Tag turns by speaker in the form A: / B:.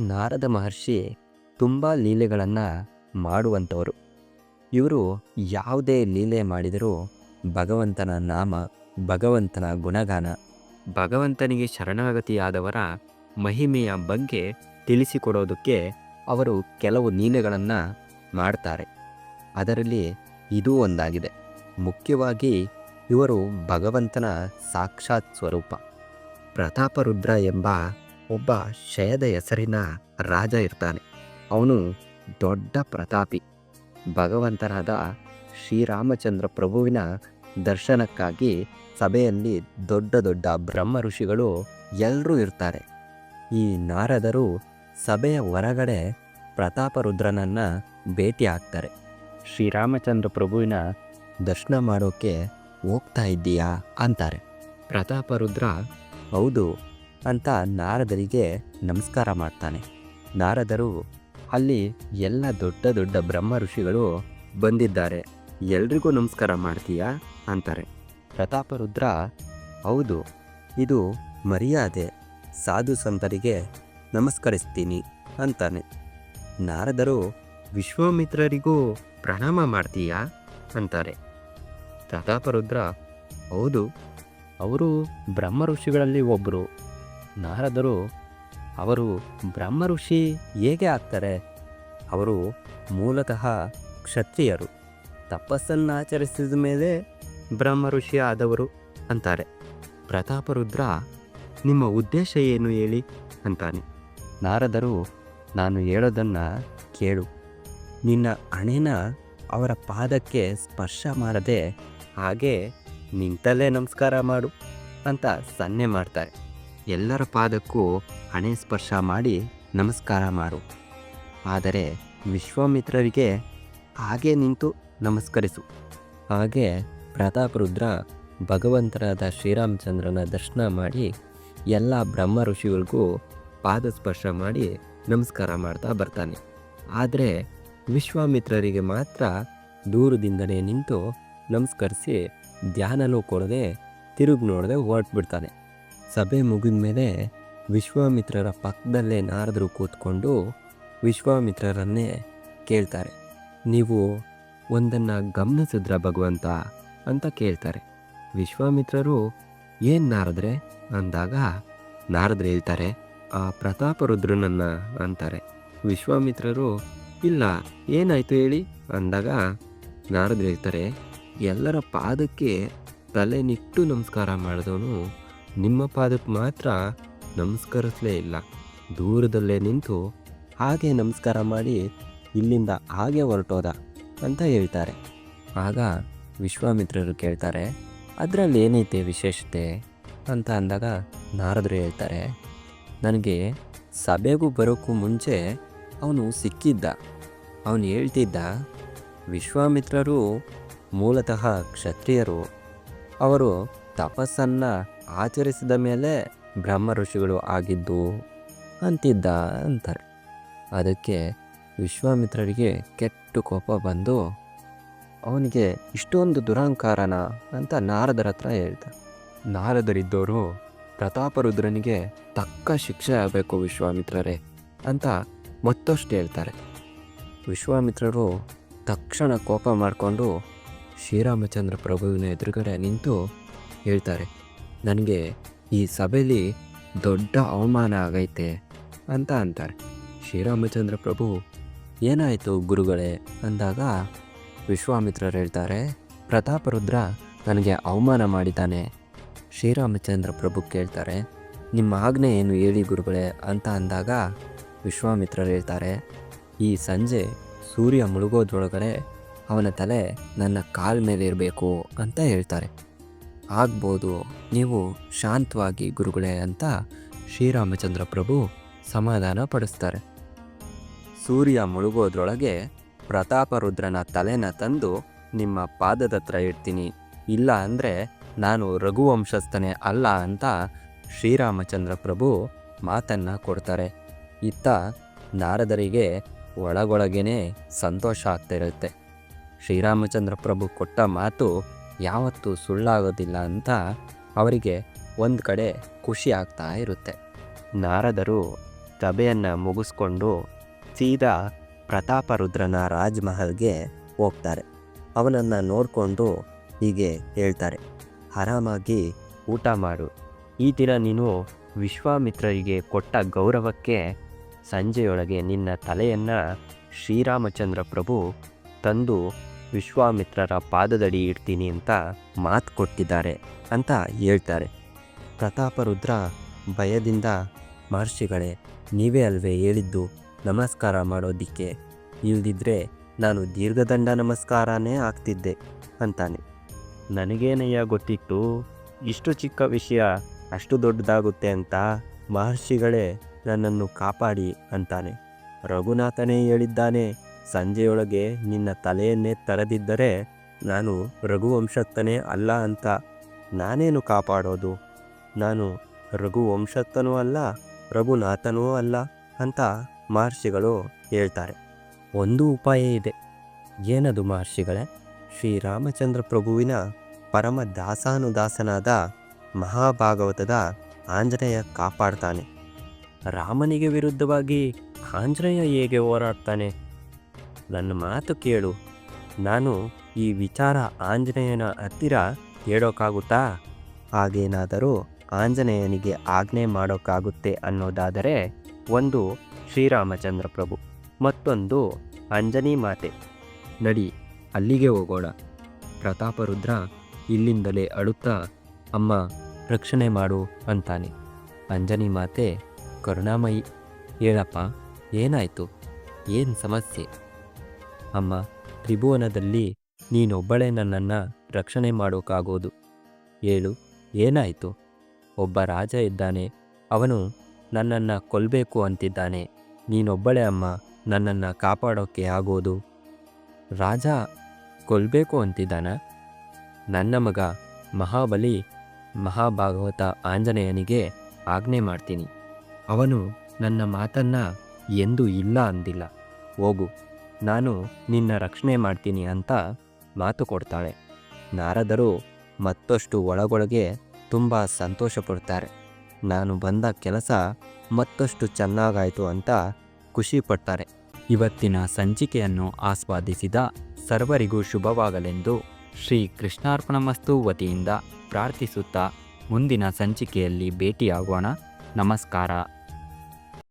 A: ನಾರದ ಮಹರ್ಷಿ ತುಂಬ ಲೀಲೆಗಳನ್ನು ಮಾಡುವಂಥವರು. ಇವರು ಯಾವುದೇ ಲೀಲೆ ಮಾಡಿದರೂ ಭಗವಂತನ ನಾಮ, ಭಗವಂತನ ಗುಣಗಾನ, ಭಗವಂತನಿಗೆ ಶರಣಾಗತಿಯಾದವರ ಮಹಿಮೆಯ ಬಗ್ಗೆ ತಿಳಿಸಿಕೊಡೋದಕ್ಕೆ ಅವರು ಕೆಲವು ಲೀಲೆಗಳನ್ನು ಮಾಡ್ತಾರೆ. ಅದರಲ್ಲಿ ಇದೂ ಒಂದಾಗಿದೆ. ಮುಖ್ಯವಾಗಿ ಇವರು ಭಗವಂತನ ಸಾಕ್ಷಾತ್ ಸ್ವರೂಪ. ಪ್ರತಾಪರುದ್ರ ಎಂಬ ಒಬ್ಬ ಶಯದ ಹೆಸರಿನ ರಾಜ ಇರ್ತಾನೆ. ಅವನು ದೊಡ್ಡ ಪ್ರತಾಪಿ. ಭಗವಂತನಾದ ಶ್ರೀರಾಮಚಂದ್ರ ಪ್ರಭುವಿನ ದರ್ಶನಕ್ಕಾಗಿ ಸಭೆಯಲ್ಲಿ ದೊಡ್ಡ ದೊಡ್ಡ ಬ್ರಹ್ಮ ಋಷಿಗಳು ಎಲ್ಲರೂ ಇರ್ತಾರೆ. ಈ ನಾರದರು ಸಭೆಯ ಹೊರಗಡೆ ಪ್ರತಾಪರುದ್ರನನ್ನು ಭೇಟಿ ಆಗ್ತಾರೆ. ಶ್ರೀರಾಮಚಂದ್ರ ಪ್ರಭುವಿನ ದರ್ಶನ ಮಾಡೋಕ್ಕೆ ಹೋಗ್ತಾ ಇದ್ದೀಯಾ ಅಂತಾರೆ. ಪ್ರತಾಪರುದ್ರ ಹೌದು ಅಂತ ನಾರದರಿಗೆ ನಮಸ್ಕಾರ ಮಾಡ್ತಾನೆ. ನಾರದರು, ಅಲ್ಲಿ ಎಲ್ಲ ದೊಡ್ಡ ದೊಡ್ಡ ಬ್ರಹ್ಮ ಋಷಿಗಳು ಬಂದಿದ್ದಾರೆ. ಎಲ್ರಿಗೂ ನಮಸ್ಕಾರ ಮಾಡ್ತೀಯಾ? ಅಂತಾರೆ. ಪ್ರತಾಪರುದ್ರ, ಹೌದು, ಇದು ಮರ್ಯಾದೆ. ಸಾಧು ಸಂತರಿಗೆ ನಮಸ್ಕರಿಸ್ತೀನಿ ಅಂತಾನೆ. ನಾರದರು, ವಿಶ್ವಾಮಿತ್ರರಿಗೂ ಪ್ರಣಾಮ ಮಾಡ್ತೀಯಾ? ಅಂತಾರೆ. ಪ್ರತಾಪರುದ್ರ, ಹೌದು, ಅವರು ಬ್ರಹ್ಮ ಋಷಿಗಳಲ್ಲಿ ಒಬ್ಬರು ನಾರದರು, ಅವರು ಬ್ರಹ್ಮ ಋಷಿ ಹೇಗೆ ಆಗ್ತಾರೆ? ಅವರು ಮೂಲತಃ ಕ್ಷತ್ರಿಯರು. ತಪಸ್ಸನ್ನು ಆಚರಿಸಿದ ಮೇಲೆ ಬ್ರಹ್ಮ ಋಷಿ ಆದವರು ಅಂತಾರೆ. ಪ್ರತಾಪರುದ್ರ ನಿಮ್ಮ ಉದ್ದೇಶ ಏನು ಹೇಳಿ? ಅಂತಾನೆ. ನಾರದರು, ನಾನು ಹೇಳೋದನ್ನು ಕೇಳು. ನಿನ್ನ ಅಣೆನ ಅವರ ಪಾದಕ್ಕೆ ಸ್ಪರ್ಶ ಮಾಡದೆ ಹಾಗೆ ನಿಂತಲ್ಲೇ ನಮಸ್ಕಾರ ಮಾಡು ಅಂತ ಸನ್ನೆ ಮಾಡ್ತಾರೆ. ಎಲ್ಲರ ಪಾದಕ್ಕೂ ಹಣೆ ಸ್ಪರ್ಶ ಮಾಡಿ ನಮಸ್ಕಾರ ಮಾಡು. ಆದರೆ ವಿಶ್ವಾಮಿತ್ರರಿಗೆ ಹಾಗೆ ನಿಂತು ನಮಸ್ಕರಿಸು. ಹಾಗೆ ಪ್ರತಾಪರುದ್ರ ಭಗವಂತನಾದ ಶ್ರೀರಾಮಚಂದ್ರನ ದರ್ಶನ ಮಾಡಿ ಎಲ್ಲ ಬ್ರಹ್ಮ ಋಷಿಗಳಿಗೂ ಪಾದ ಸ್ಪರ್ಶ ಮಾಡಿ ನಮಸ್ಕಾರ ಮಾಡ್ತಾ ಬರ್ತಾನೆ. ಆದರೆ ವಿಶ್ವಾಮಿತ್ರರಿಗೆ ಮಾತ್ರ ದೂರದಿಂದಲೇ ನಿಂತು ನಮಸ್ಕರಿಸಿ ಧ್ಯಾನನೂ ಕೊಡದೆ ತಿರುಗಿ ನೋಡದೆ ಹೊರಟ್ಬಿಡ್ತಾನೆ ಸಭೆ ಮುಗಿದ ಮೇಲೆ ವಿಶ್ವಾಮಿತ್ರರ ಪಕ್ಕದಲ್ಲೇ ನಾರದರು ಕೂತ್ಕೊಂಡು ವಿಶ್ವಾಮಿತ್ರರನ್ನೇ ಕೇಳ್ತಾರೆ. ನೀವು ಒಂದನ್ನು ಗಮನಿಸಿದ್ರ ಭಗವಂತ? ಅಂತ ಕೇಳ್ತಾರೆ. ವಿಶ್ವಾಮಿತ್ರರು, ಏನು ನಾರದ್ರೆ? ಅಂದಾಗ, ನಾರದ್ರು ಹೇಳ್ತಾರೆ, ಆ ಪ್ರತಾಪರುದ್ರನನ್ನ ಅಂತಾರೆ. ವಿಶ್ವಾಮಿತ್ರರು, ಇಲ್ಲ, ಏನಾಯ್ತು ಹೇಳಿ? ಅಂದಾಗ, ನಾರದ್ರು ಹೇಳ್ತಾರೆ, ಎಲ್ಲರ ಪಾದಕ್ಕೆ ತಲೆ ನಿಟ್ಟು ನಮಸ್ಕಾರ ಮಾಡಿದವನು ನಿಮ್ಮ ಪಾದಕ್ಕೆ ಮಾತ್ರ ನಮಸ್ಕರಿಸಲೇ ಇಲ್ಲ. ದೂರದಲ್ಲೇ ನಿಂತು ಹಾಗೆ ನಮಸ್ಕಾರ ಮಾಡಿ ಇಲ್ಲಿಂದ ಹಾಗೆ ಹೊರಟೋದ ಅಂತ ಹೇಳ್ತಾರೆ. ಆಗ ವಿಶ್ವಾಮಿತ್ರರು ಕೇಳ್ತಾರೆ, ಅದರಲ್ಲಿ ಏನೈತೆ ವಿಶೇಷತೆ? ಅಂತ ಅಂದಾಗ ನಾರದರು ಹೇಳ್ತಾರೆ, ನನಗೆ ಸಭೆಗೂ ಬರೋಕ್ಕೂ ಮುಂಚೆ ಅವನು ಸಿಕ್ಕಿದ್ದ, ಅವನು ಹೇಳ್ತಿದ್ದ. ವಿಶ್ವಾಮಿತ್ರರು ಮೂಲತಃ ಕ್ಷತ್ರಿಯರು, ಅವರು ತಪಸ್ಸನ್ನು ಆಚರಿಸಿದ ಮೇಲೆ ಬ್ರಹ್ಮ ಋಷಿಗಳು ಆಗಿದ್ದು ಅಂತಿದ್ದ ಅಂತಾರೆ. ಅದಕ್ಕೆ ವಿಶ್ವಾಮಿತ್ರರಿಗೆ ಕೆಟ್ಟು ಕೋಪ ಬಂದು ಅವನಿಗೆ ಇಷ್ಟೊಂದು ದುರಹಂಕಾರನ ಅಂತ ನಾರದರ ಹತ್ರ ಹೇಳ್ತಾರೆ. ನಾರದರಿದ್ದವರು ಪ್ರತಾಪರುದ್ರನಿಗೆ ತಕ್ಕ ಶಿಕ್ಷೆ ಆಗಬೇಕು ವಿಶ್ವಾಮಿತ್ರರೇ ಅಂತ ಮತ್ತಷ್ಟು ಹೇಳ್ತಾರೆ. ವಿಶ್ವಾಮಿತ್ರರು ತಕ್ಷಣ ಕೋಪ ಮಾಡಿಕೊಂಡು ಶ್ರೀರಾಮಚಂದ್ರ ಪ್ರಭುವಿನ ಎದುರುಗಡೆ ನಿಂತು ಹೇಳ್ತಾರೆ. ನನಗೆ ಈ ಸಭೆಯಲ್ಲಿ ದೊಡ್ಡ ಅವಮಾನ ಆಗೈತೆ ಅಂತ ಅಂತಾರೆ. ಶ್ರೀರಾಮಚಂದ್ರ ಪ್ರಭು, ಏನಾಯಿತು ಗುರುಗಳೇ? ಅಂದಾಗ ವಿಶ್ವಾಮಿತ್ರರು ಹೇಳ್ತಾರೆ ಪ್ರತಾಪರುದ್ರ ನನಗೆ ಅವಮಾನ ಮಾಡಿದ್ದಾನೆ. ಶ್ರೀರಾಮಚಂದ್ರ ಪ್ರಭು ಕೇಳ್ತಾರೆ, ನಿಮ್ಮ ಆಜ್ಞೆ ಏನು ಹೇಳಿ ಗುರುಗಳೇ? ಅಂತ ಅಂದಾಗ ವಿಶ್ವಾಮಿತ್ರರು ಹೇಳ್ತಾರೆ, ಈ ಸಂಜೆ ಸೂರ್ಯ ಮುಳುಗೋದ್ರೊಳಗಡೆ ಅವನ ತಲೆ ನನ್ನ ಕಾಲ್ ಮೇಲೆ ಇರಬೇಕು ಅಂತ ಹೇಳ್ತಾರೆ. ಆಗ್ಬೋದು. ನೀವು ಶಾಂತವಾಗಿ ಗುರುಗಳೇ ಅಂತ ಶ್ರೀರಾಮಚಂದ್ರ ಪ್ರಭು ಸಮಾಧಾನ ಪಡಿಸ್ತಾರೆ. ಸೂರ್ಯ ಮುಳುಗೋದ್ರೊಳಗೆ ಪ್ರತಾಪರುದ್ರನ ತಲೆನ ತಂದು ನಿಮ್ಮ ಪಾದದ ಹತ್ರ ಇಡ್ತೀನಿ. ಇಲ್ಲ ಅಂದರೆ ನಾನು ರಘುವಂಶಸ್ಥನೇ ಅಲ್ಲ ಅಂತ ಶ್ರೀರಾಮಚಂದ್ರ ಪ್ರಭು ಮಾತನ್ನು ಕೊಡ್ತಾರೆ. ಇತ್ತ ನಾರದರಿಗೆ ಒಳಗೊಳಗೇನೆ ಸಂತೋಷ ಆಗ್ತಾ ಇರುತ್ತೆ. ಶ್ರೀರಾಮಚಂದ್ರ ಪ್ರಭು ಕೊಟ್ಟ ಮಾತು ಯಾವತ್ತೂ ಸುಳ್ಳಾಗೋದಿಲ್ಲ ಅಂತ ಅವರಿಗೆ ಒಂದು ಕಡೆ ಖುಷಿ ಆಗ್ತಾ ಇರುತ್ತೆ. ನಾರದರು ಸಭೆಯನ್ನು ಮುಗಿಸ್ಕೊಂಡು ಸೀದಾ ಪ್ರತಾಪರುದ್ರನ ರಾಜ್ಮಹಲ್ಗೆ ಹೋಗ್ತಾರೆ. ಅವನನ್ನು ನೋಡಿಕೊಂಡು ಹೀಗೆ ಹೇಳ್ತಾರೆ, ಆರಾಮಾಗಿ ಊಟ ಮಾಡು. ಈ ದಿನ ನೀನು ವಿಶ್ವಾಮಿತ್ರರಿಗೆ ಕೊಟ್ಟ ಗೌರವಕ್ಕೆ ಸಂಜೆಯೊಳಗೆ ನಿನ್ನ ತಲೆಯನ್ನು ಶ್ರೀರಾಮಚಂದ್ರ ಪ್ರಭು ತಂದು ವಿಶ್ವಾಮಿತ್ರರ ಪಾದದಡಿ ಇಡ್ತೀನಿ ಅಂತ ಮಾತು ಕೊಟ್ಟಿದ್ದಾರೆ ಅಂತ ಹೇಳ್ತಾರೆ. ಪ್ರತಾಪರುದ್ರ ಭಯದಿಂದ, ಮಹರ್ಷಿಗಳೇ, ನೀವೇ ಅಲ್ವೇ ಹೇಳಿದ್ದು ನಮಸ್ಕಾರ ಮಾಡೋದಿಕ್ಕೆ. ಇಲ್ದಿದ್ರೆ ನಾನು ದೀರ್ಘದಂಡ ನಮಸ್ಕಾರನೇ ಆಗ್ತಿದ್ದೆ, ಅಂತಾನೆ. ನನಗೇನಯ್ಯ ಗೊತ್ತಿತ್ತು, ಇಷ್ಟು ಚಿಕ್ಕ ವಿಷಯ ಅಷ್ಟು ದೊಡ್ಡದಾಗುತ್ತೆ ಅಂತ ಮಹರ್ಷಿಗಳೇ ನನ್ನನ್ನು ಕಾಪಾಡಿ ಅಂತಾನೆ. ರಘುನಾಥನೇ ಹೇಳಿದ್ದಾನೆ ಸಂಜೆಯೊಳಗೆ ನಿನ್ನ ತಲೆಯನ್ನೇ ತರದಿದ್ದರೆ ನಾನು ರಘುವಂಶಸ್ಥನೇ ಅಲ್ಲ ಅಂತ ನಾನೇನು ಕಾಪಾಡೋದು? ನಾನು ರಘುವಂಶಸ್ಥನೂ ಅಲ್ಲ ರಘುನಾಥನೂ ಅಲ್ಲ ಅಂತ ಮಹರ್ಷಿಗಳು ಹೇಳ್ತಾರೆ. ಒಂದು ಉಪಾಯ ಇದೆ. ಏನದು ಮಹರ್ಷಿಗಳೇ? ಶ್ರೀರಾಮಚಂದ್ರ ಪ್ರಭುವಿನ ಪರಮ ದಾಸಾನುದಾಸನಾದ ಮಹಾಭಾಗವತದ ಆಂಜನೇಯ ಕಾಪಾಡ್ತಾನೆ. ರಾಮನಿಗೆ ವಿರುದ್ಧವಾಗಿ ಆಂಜನೇಯ ಹೇಗೆ ಹೋರಾಡ್ತಾನೆ? ನನ್ನ ಮಾತು ಕೇಳು. ನಾನು ಈ ವಿಚಾರ ಆಂಜನೇಯನ ಹತ್ತಿರ ಹೇಳೋಕ್ಕಾಗುತ್ತಾ ಹಾಗೇನಾದರೂ ಆಂಜನೇಯನಿಗೆ ಆಜ್ಞೆ ಮಾಡೋಕ್ಕಾಗುತ್ತೆ ಅನ್ನೋದಾದರೆ ಒಂದು ಶ್ರೀರಾಮಚಂದ್ರ ಪ್ರಭು, ಮತ್ತೊಂದು ಅಂಜನಿ ಮಾತೆ. ನಡಿ, ಅಲ್ಲಿಗೆ ಹೋಗೋಣ. ಪ್ರತಾಪರುದ್ರ ಇಲ್ಲಿಂದಲೇ ಅಳುತ್ತಾ, ಅಮ್ಮ, ರಕ್ಷಣೆ ಮಾಡು ಅಂತಾನೆ. ಅಂಜನಿ ಮಾತೆ, ಕರುಣಾಮಯಿ, ಹೇಳಪ್ಪ, ಏನಾಯಿತು? ಏನು ಸಮಸ್ಯೆ? ಅಮ್ಮ, ತ್ರಿಭುವನದಲ್ಲಿ ನೀನೊಬ್ಬಳೇ ನನ್ನನ್ನು ರಕ್ಷಣೆ ಮಾಡೋಕ್ಕಾಗೋದು ಹೇಳು ಏನಾಯಿತು? ಒಬ್ಬ ರಾಜ ಇದ್ದಾನೆ. ಅವನು ನನ್ನನ್ನು ಕೊಲ್ಲಬೇಕು ಅಂತಿದ್ದಾನೆ. ನೀನೊಬ್ಬಳೇ ಅಮ್ಮ, ನನ್ನನ್ನು ಕಾಪಾಡೋಕ್ಕೆ ಆಗೋದು. ರಾಜ ಕೊಲ್ಲಬೇಕು ಅಂತಿದ್ದಾನ? ನನ್ನ ಮಗ ಮಹಾಬಲಿ ಮಹಾಭಾಗವತ ಆಂಜನೇಯನಿಗೆ ಆಜ್ಞೆ ಮಾಡ್ತೀನಿ. ಅವನು ನನ್ನ ಮಾತನ್ನು ಎಂದೂ ಇಲ್ಲ ಅಂದಿಲ್ಲ. ಹೋಗು. ನಾನು ನಿನ್ನ ರಕ್ಷಣೆ ಮಾಡ್ತೀನಿ ಅಂತ ಮಾತು ಕೊಡ್ತಾಳೆ. ನಾರದರು ಮತ್ತಷ್ಟು ಒಳಗೊಳಗೆ ತುಂಬ ಸಂತೋಷಪಡ್ತಾರೆ. ನಾನು ಬಂದ ಕೆಲಸ ಮತ್ತಷ್ಟು ಚೆನ್ನಾಗಾಯಿತು ಅಂತ ಖುಷಿ ಪಡ್ತಾರೆ ಇವತ್ತಿನ ಸಂಚಿಕೆಯನ್ನು ಆಸ್ವಾದಿಸಿದ ಸರ್ವರಿಗೂ ಶುಭವಾಗಲೆಂದು ಶ್ರೀ ಕೃಷ್ಣಾರ್ಪಣಮಸ್ತು ವತಿಯಿಂದ ಪ್ರಾರ್ಥಿಸುತ್ತಾ ಮುಂದಿನ ಸಂಚಿಕೆಯಲ್ಲಿ ಭೇಟಿಯಾಗೋಣ. ನಮಸ್ಕಾರ.